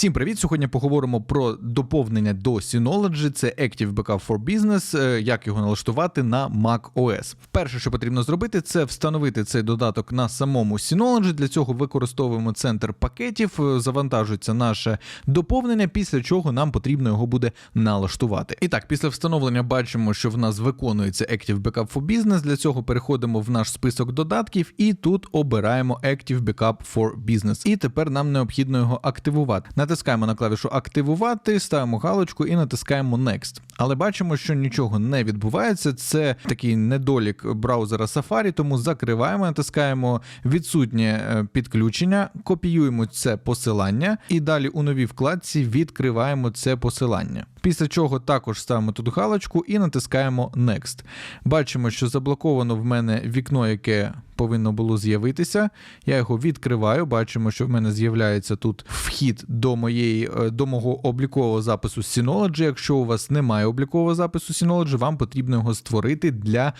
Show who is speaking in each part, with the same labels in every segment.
Speaker 1: Всім привіт! Сьогодні поговоримо про доповнення до Synology. Це Active Backup for Business, е, як його налаштувати на Mac OS. Перше, що потрібно зробити, це встановити цей додаток на самому Synology. Для цього використовуємо центр пакетів, е, завантажується наше доповнення, після чого нам потрібно його буде налаштувати. І так, після встановлення бачимо, що в нас виконується Active Backup for Business. Для цього переходимо в наш список додатків і тут обираємо Active Backup for Business. І тепер нам необхідно його активувати. Натискаємо на клавішу Активувати, ставимо галочку і натискаємо Next. Але бачимо, що нічого не відбувається. Це такий недолік браузера Safari, тому закриваємо, натискаємо відсутнє е, підключення, копіюємо це посилання і далі у новій вкладці відкриваємо це посилання. Після чого також ставимо тут галочку і натискаємо Next. Бачимо, що заблоковано в мене вікно, яке повинно було з'явитися. Я його відкриваю. Бачимо, що в мене з'являється тут вхід до моєї е, до мого облікового запису Synology. Якщо у вас немає облікового запису Synology, вам потрібно його створити для е,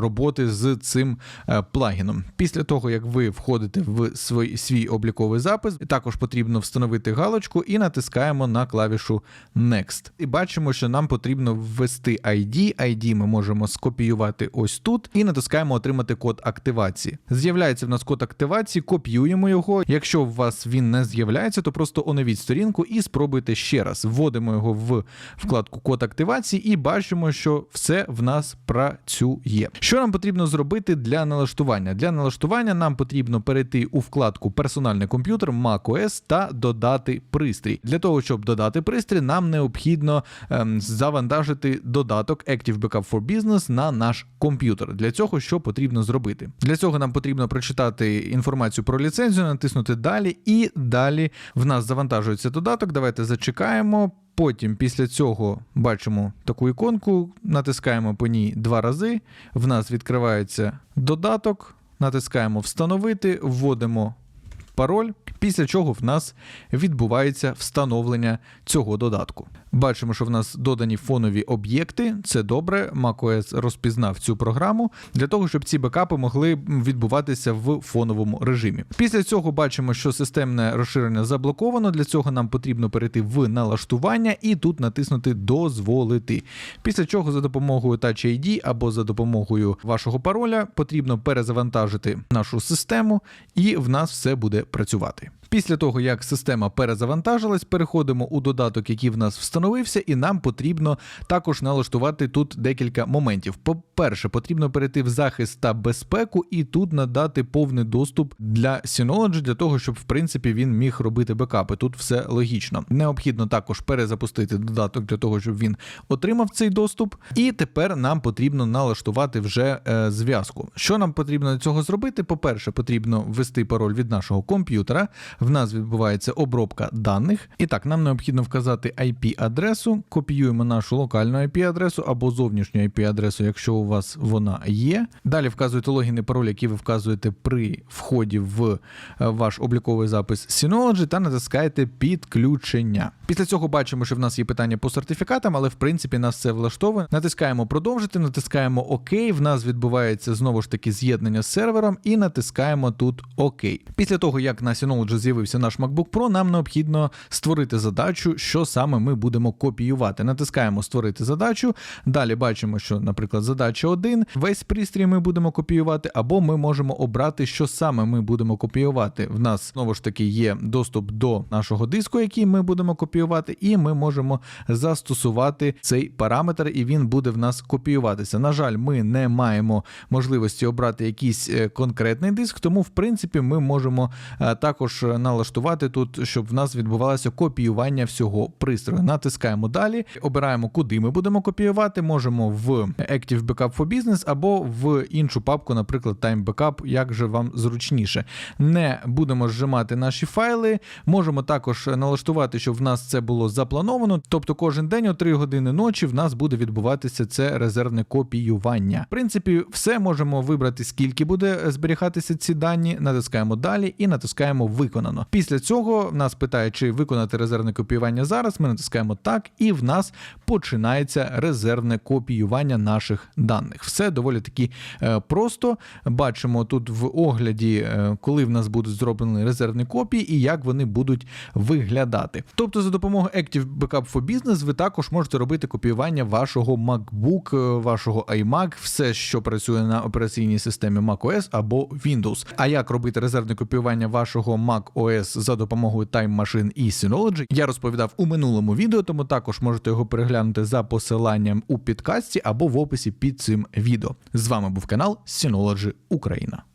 Speaker 1: роботи з цим е, плагіном. Після того, як ви входите в свій, свій обліковий запис, також потрібно встановити галочку і натискаємо на клавішу Next. І бачимо, що нам потрібно ввести ID. ID ми можемо скопіювати ось тут і натискаємо отримати код активації. З'являється в нас код активації, копіюємо його. Якщо у вас він не з'являється, то просто оновіть сторінку і спробуйте ще раз. Вводимо його в вкладку код активації і бачимо, що все в нас працює. Що нам потрібно зробити для налаштування? Для налаштування нам потрібно перейти у вкладку Персональний комп'ютер macOS та додати пристрій. Для того, щоб додати пристрій, нам необхідно ем, завантажити додаток Active Backup for Business на наш комп'ютер. Для цього що потрібно зробити? Для цього нам потрібно прочитати інформацію про ліцензію, натиснути далі, і далі в нас завантажується додаток. Давайте зачекаємо. Потім після цього бачимо таку іконку, натискаємо по ній два рази. В нас відкривається додаток, натискаємо Встановити, вводимо пароль, після чого в нас відбувається встановлення цього додатку. Бачимо, що в нас додані фонові об'єкти. Це добре. macOS розпізнав цю програму для того, щоб ці бекапи могли відбуватися в фоновому режимі. Після цього бачимо, що системне розширення заблоковано. Для цього нам потрібно перейти в налаштування і тут натиснути Дозволити. Після чого за допомогою Touch ID або за допомогою вашого пароля потрібно перезавантажити нашу систему, і в нас все буде працювати. Після того, як система перезавантажилась, переходимо у додаток, який в нас встановився, і нам потрібно також налаштувати тут декілька моментів. По-перше, потрібно перейти в захист та безпеку, і тут надати повний доступ для Synology, для того, щоб в принципі він міг робити бекапи. Тут все логічно. Необхідно також перезапустити додаток для того, щоб він отримав цей доступ. І тепер нам потрібно налаштувати вже е, зв'язку. Що нам потрібно для цього зробити? По-перше, потрібно ввести пароль від нашого комп'ютера в нас відбувається обробка даних. І так, нам необхідно вказати IP-адресу, копіюємо нашу локальну IP-адресу або зовнішню IP-адресу, якщо у вас вона є. Далі вказуєте логін і пароль, які ви вказуєте при вході в е, ваш обліковий запис Synology та натискаєте підключення. Після цього бачимо, що в нас є питання по сертифікатам, але в принципі нас це влаштовує. Натискаємо продовжити, натискаємо ОК. В нас відбувається знову ж таки з'єднання з сервером, і натискаємо тут ОК. Після того, як на Synology з'явився наш MacBook Pro, нам необхідно створити задачу, що саме ми будемо копіювати. Натискаємо Створити задачу. Далі бачимо, що, наприклад, задача 1, весь пристрій ми будемо копіювати, або ми можемо обрати, що саме ми будемо копіювати. В нас знову ж таки є доступ до нашого диску, який ми будемо копіювати, і ми можемо застосувати цей параметр, і він буде в нас копіюватися. На жаль, ми не маємо можливості обрати якийсь е, конкретний диск, тому в принципі ми можемо е, також налаштувати тут, щоб в нас відбувалося копіювання всього пристрою. Натискаємо далі, обираємо, куди ми будемо копіювати. Можемо в Active Backup for Business або в іншу папку, наприклад, Time Backup, як же вам зручніше. Не будемо зжимати наші файли. Можемо також налаштувати, щоб в нас це було заплановано. Тобто кожен день о 3 години ночі в нас буде відбуватися це резервне копіювання. В принципі, все можемо вибрати, скільки буде зберігатися ці дані. Натискаємо далі і натискаємо виконати. Виконано. Після цього нас питає, чи виконати резервне копіювання зараз. Ми натискаємо так, і в нас починається резервне копіювання наших даних. Все доволі таки е, просто. Бачимо тут в огляді, е, коли в нас будуть зроблені резервні копії і як вони будуть виглядати. Тобто, за допомогою Active Backup for Business ви також можете робити копіювання вашого MacBook, е, вашого iMac, все, що працює на операційній системі macOS або Windows. А як робити резервне копіювання вашого macOS за допомогою Time Machine і Synology, я розповідав у минулому відео, тому також можете його переглянути за посиланням у підкасті або в описі під цим відео. З вами був канал Synology Україна.